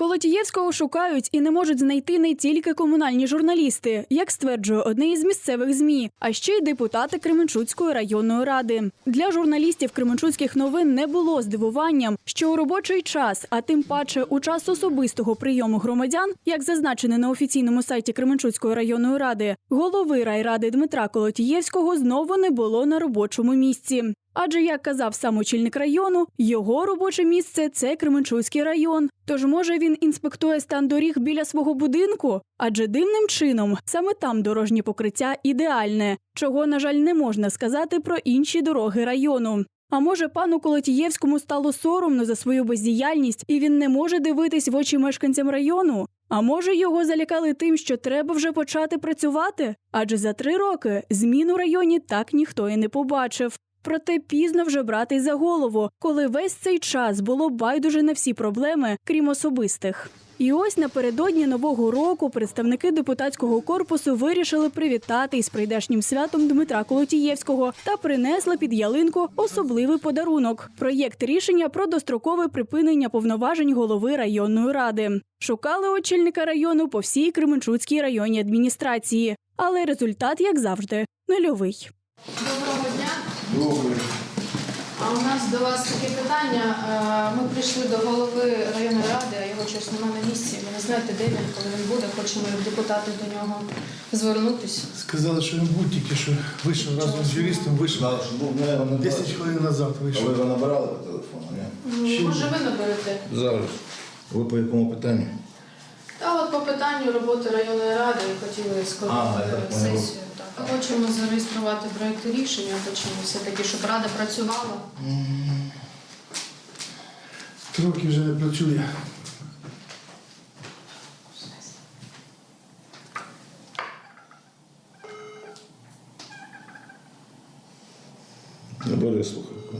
Колотієвського шукають і не можуть знайти не тільки комунальні журналісти, як стверджує одне із місцевих змі, а ще й депутати Кременчуцької районної ради. Для журналістів Кременчуцьких новин не було здивуванням, що у робочий час, а тим паче у час особистого прийому громадян, як зазначено на офіційному сайті Кременчуцької районної ради, голови райради Дмитра Колотієвського знову не було на робочому місці. Адже, як казав сам очільник району, його робоче місце це Кременчуцький район. Тож, може, він інспектує стан доріг біля свого будинку? Адже дивним чином саме там дорожнє покриття ідеальне, чого, на жаль, не можна сказати про інші дороги району. А може, пану Колотієвському стало соромно за свою бездіяльність, і він не може дивитись в очі мешканцям району? А може, його залякали тим, що треба вже почати працювати? Адже за три роки змін у районі так ніхто і не побачив. Проте пізно вже брати за голову, коли весь цей час було байдуже на всі проблеми, крім особистих. І ось напередодні нового року представники депутатського корпусу вирішили привітати із прийдешнім святом Дмитра Колотієвського та принесли під ялинку особливий подарунок проєкт рішення про дострокове припинення повноважень голови районної ради. Шукали очільника району по всій Кременчуцькій районній адміністрації, але результат, як завжди, нульовий. Доброго. Добре. А у нас до вас таке питання. Е, Ми прийшли до голови районної ради, а його щось немає на місці. Ви не знаєте, де він, коли він буде. Хочемо як депутати до нього звернутися. Сказали, що він був тільки що вийшов разом з юристом, вийшов Знали, що був, не 10 хвилин назад А ви вийшов. його набирали по телефону, ні? М, Може, ви наберете? Зараз. Ви по якому питанню? Та от по питанню роботи районної ради хотіли А, я скоротити так понял. сесію. Хочемо зареєструвати проєкти рішення, хочемо все-таки, щоб рада працювала. Три роки вже не працює. Не бери слухавку.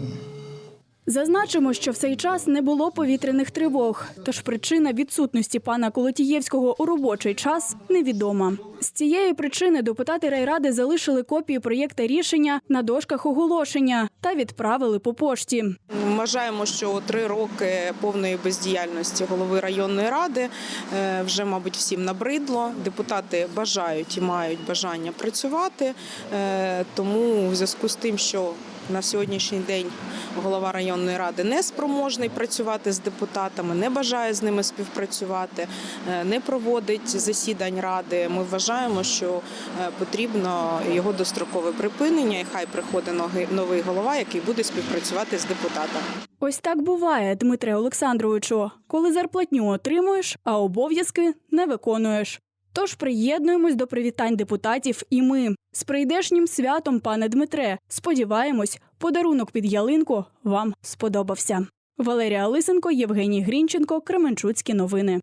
Зазначимо, що в цей час не було повітряних тривог, тож причина відсутності пана Колотієвського у робочий час невідома. З цієї причини депутати райради залишили копії проєкта рішення на дошках оголошення та відправили по пошті. Вважаємо, що три роки повної бездіяльності голови районної ради е, вже, мабуть, всім набридло. Депутати бажають і мають бажання працювати. Е, Тому в зв'язку з тим, що на сьогоднішній день голова районної ради не спроможний працювати з депутатами, не бажає з ними співпрацювати, е, не проводить засідань ради. Ми вважаємо, що е, потрібно його дострокове припинення, і хай приходить новий голова, який буде співпрацювати з депутатами. Ось так буває, Дмитре Олександровичу, коли зарплатню отримуєш, а обов'язки не виконуєш. Тож приєднуємось до привітань депутатів і ми. З прийдешнім святом, пане Дмитре. Сподіваємось, подарунок під ялинку вам сподобався. Валерія Лисенко, Євгеній Грінченко, Кременчуцькі новини.